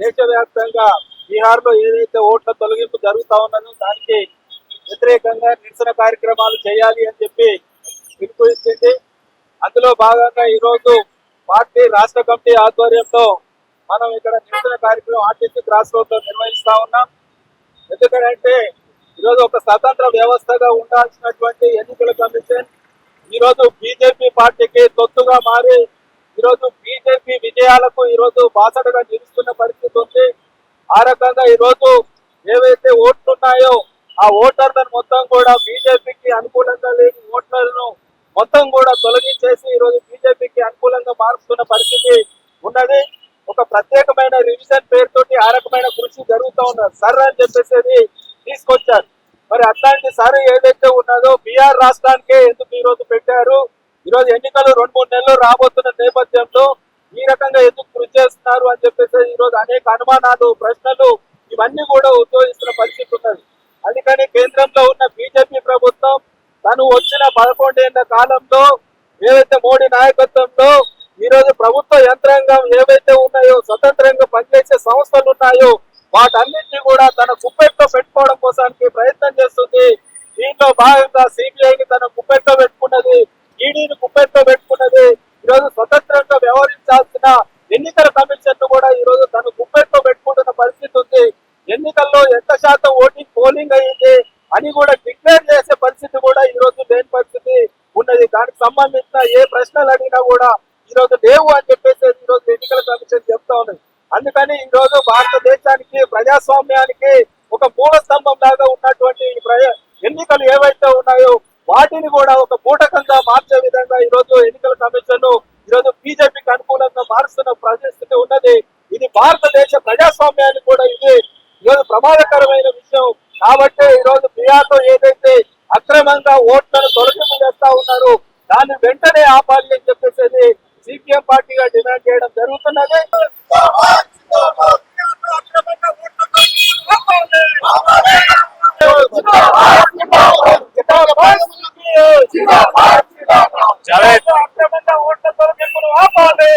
దేశవ్యాప్తంగా బీహార్లో ఏదైతే ఓట్ల తొలగింపు జరుగుతా ఉన్నదో దానికి వ్యతిరేకంగా నిరసన కార్యక్రమాలు చేయాలి అని చెప్పి పిలుపునిచ్చింది. అందులో భాగంగా ఈరోజు పార్టీ రాష్ట్ర కమిటీ ఆధ్వర్యంలో మనం ఇక్కడ నిరసన కార్యక్రమం ఆర్టీసీ క్రాస్ రోడ్లో నిర్వహిస్తా ఉన్నాం. ఎందుకంటే ఈరోజు ఒక స్వతంత్ర వ్యవస్థగా ఉండాల్సినటువంటి ఎన్నికల కమిషన్ ఈ రోజు బీజేపీ పార్టీకి తొత్తుగా మారి ఈ రోజు బీజేపీ విజయాలకు ఈ రోజు బాసటగా నిలుస్తున్న పరిస్థితి ఉంది. ఆ రకంగా ఈ రోజు ఏవైతే ఓట్లు ఉన్నాయో ఆ ఓటర్లను మొత్తం కూడా బీజేపీకి అనుకూలంగా లేని ఓట్లను మొత్తం కూడా తొలగించేసి ఈ రోజు బీజేపీకి అనుకూలంగా మారుస్తున్న పరిస్థితి ఉన్నది. ప్రత్యేకమైన రివిజన్ పేరుతోటి ఆ రకమైన కృషి జరుగుతూ ఉన్నది. సర్ అని చెప్పేసి తీసుకొచ్చారు. మరి అట్లాంటి సర్ ఏదైతే ఉన్నదో బీఆర్ రాష్ట్రానికే ఎందుకు ఈ రోజు పెట్టారు? ఈ రోజు ఎన్నికలు రెండు మూడు నెలలు రాబోతున్న నేపథ్యంలో ఈ రకంగా ఎందుకు కృషి చేస్తున్నారు అని చెప్పేసి ఈ రోజు అనేక అనుమానాలు ప్రశ్నలు ఇవన్నీ కూడా ఉద్భవిస్తున్న పరిస్థితి ఉన్నది. అందుకని కేంద్రంలో ఉన్న బీజేపీ ప్రభుత్వం తను వచ్చిన పదకొండేళ్ళ కాలంలో ఏదైతే మోడీ నాయకత్వంలో ఈ రోజు ప్రభుత్వ యంత్రాంగం ఏవైతే ఉన్నాయో స్వతంత్రంగా పనిచేసే సంస్థలు ఉన్నాయో వాటన్నింటినీ కూడా తన కుప్పెట్లో పెట్టుకోవడం కోసానికి ప్రయత్నం చేస్తుంది. దీంట్లో భాగంగా సిబిఐని తన కుప్పెట్లో పెట్టుకున్నది ఈడీని కుప్పెట్లో పెట్టుకున్నది ఈ రోజు స్వతంత్రంగా వ్యవహరించాల్సిన ఎన్నికల కమిషన్ కూడా ఈ రోజు తన కుప్పెట్లో పెట్టుకుంటున్న పరిస్థితి ఉంది. ఎన్నికల్లో ఎంత శాతం ఓటింగ్ పోలింగ్ అయ్యింది అని కూడా డిక్లేర్ చేసే పరిస్థితి కూడా ఈ రోజు లేని పరిస్థితి ఉన్నది. దానికి సంబంధించిన ఏ ప్రశ్నలు అడిగినా కూడా ఈ రోజు లేవు అని చెప్పేసి ఈ రోజు ఎన్నికల కమిషన్ చెప్తా ఉన్నది. అందుకని ఈరోజు భారతదేశానికి ప్రజాస్వామ్యానికి ఒక మూల స్తంభం లాగా ఉన్నటువంటి ఎన్నికలు ఏవైతే ఉన్నాయో వాటిని కూడా ఒక బూటకంగా మార్చే విధంగా ఈ రోజు ఎన్నికల కమిషన్ ఈ రోజు బీజేపీకి అనుకూలంగా మారుస్తున్న పరిస్థితి ఉన్నది. ఇది భారతదేశ ప్రజాస్వామ్యానికి కూడా ఇది ఈరోజు ప్రమాదకరమైన విషయం. కాబట్టి ఈ రోజు ఏదైతే అక్రమంగా ఓట్లను తొలగింపు చేస్తా ఉన్నారు దాన్ని వెంటనే ఆపాలి అని చెప్పేసి సిపిఎం పార్టీగా డిమాండ్ చేయడం జరుగుతున్నది అక్రమంగా ఓట్ల తొలగింపును ఆపాలి